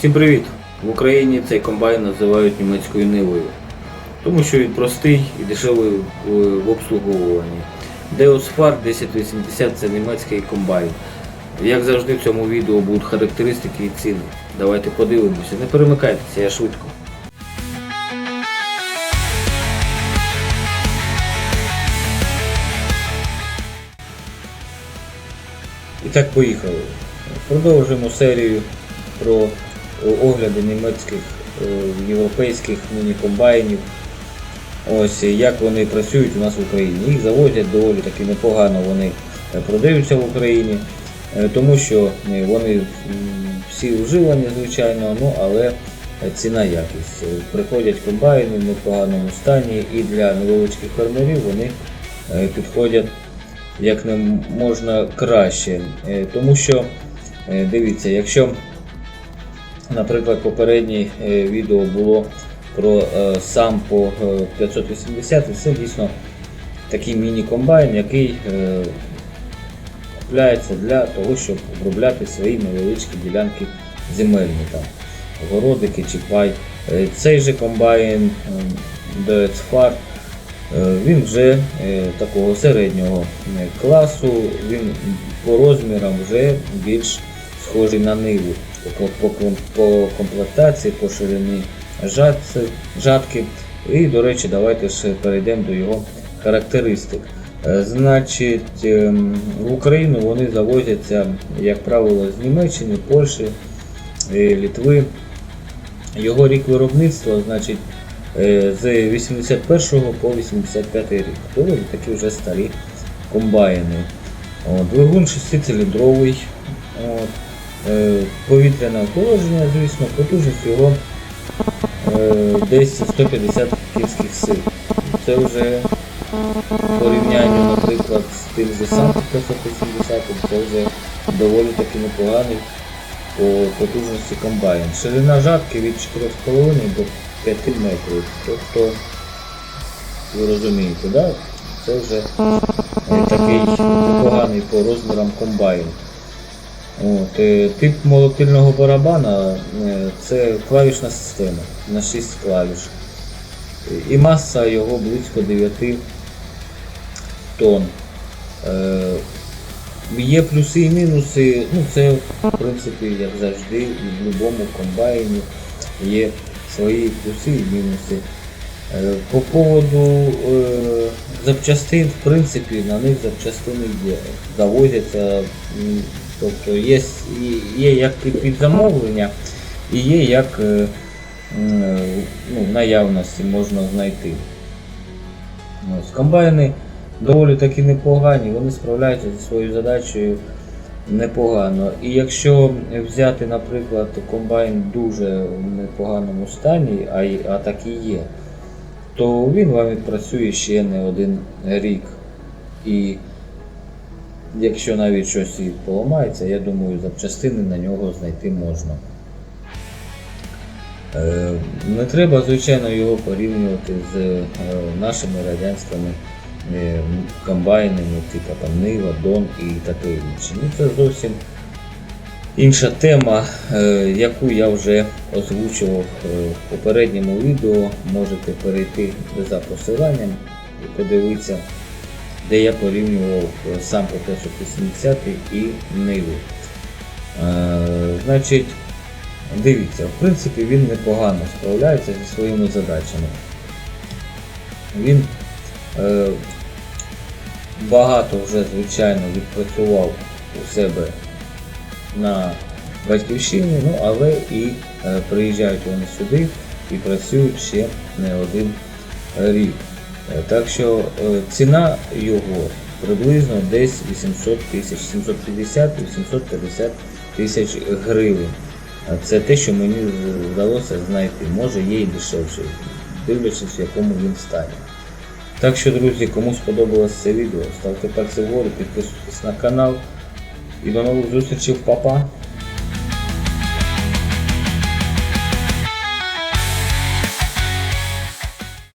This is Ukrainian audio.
Всім привіт! В Україні цей комбайн називають німецькою нивою, тому що він простий і дешевий в обслуговуванні. Деосфар 1080 це німецький комбайн. Як завжди в цьому відео будуть характеристики і ціни. Давайте подивимося. Не перемикайтеся, я швидко. І так поїхали. Продовжуємо серію про огляди німецьких європейських міні-комбайнів. Ось як вони працюють у нас в Україні. Їх завозять доволі таки непогано, вони е, продаються в Україні, е, тому що е, вони всі вживані, звичайно, ну але ціна якість. Приходять комбайни в непоганому стані і для невеличких фермерів вони підходять як не можна краще. Тому що, дивіться, якщо, наприклад, попереднє е, відео було про е, Sampo е, 580, і це дійсно такий міні-комбайн, який е, купляється для того, щоб обробляти свої невеличкі ділянки земельні, там, городики чи пай. Е, Цей же комбайн DXFAR Е, Він вже е, такого середнього е, класу, він по розмірам вже більш схожий на ниву. По, по, по, комплектації, по ширині жатки. І, до речі, давайте ще перейдемо до його характеристик. Е, Значить, ем, в Україну вони завозяться, як правило, з Німеччини, Польщі, е, Літви. Його рік виробництва, значить, е, з 81 по 85 рік. Доволі такі вже старі комбайни. Двигун 6-циліндровий. Е, Повітряне охолодження, звісно, потужність його е, десь 150 кінських сил. Це вже в порівнянні, наприклад, з тим же самим 580, це вже доволі таки непоганий по потужності комбайн. Ширина жатки від 4,5 до 5 метрів. Тобто, ви розумієте, да? це вже такий непоганий по розмірам комбайн. От, е, тип молотильного барабана е, це клавішна система на 6 клавіш. І маса його близько 9 тонн. Е, Є плюси і мінуси, ну це в принципі як завжди в будь-якому комбайні є свої плюси і мінуси. По поводу запчастин, в принципі, на них запчастини є. Завозяться, тобто є, є як під, замовлення, і є як е, е, ну, наявності можна знайти. Ось, комбайни доволі таки непогані, вони справляються зі своєю задачею непогано. І якщо взяти, наприклад, комбайн дуже в непоганому стані, а, а так і є, то він вам відпрацює ще не один рік. І якщо навіть щось і поламається, я думаю, запчастини на нього знайти можна. Е, Не треба, звичайно, його порівнювати з е, нашими радянськими е, комбайнами, типу там Нива, Дон і таке інше. Ну, це зовсім інша тема, яку я вже озвучував в попередньому відео. Можете перейти за посиланням і подивитися, де я порівнював е, сам по 580 і Ниву. Е, Значить, Дивіться, в принципі, він непогано справляється зі своїми задачами. Він е, багато вже, звичайно, відпрацював у себе на батьківщині, ну але і е, приїжджають вони сюди і працюють ще не один рік. Е, Так що е, ціна його приблизно десь 800 тисяч, 750-850 тисяч гривень. Це те, що мені вдалося знайти. Може є і дешевше, дивлячись в якому він стані. Так що, друзі, кому сподобалось це відео, ставте пальці вгору, підписуйтесь на канал. І до нових зустрічей, папа!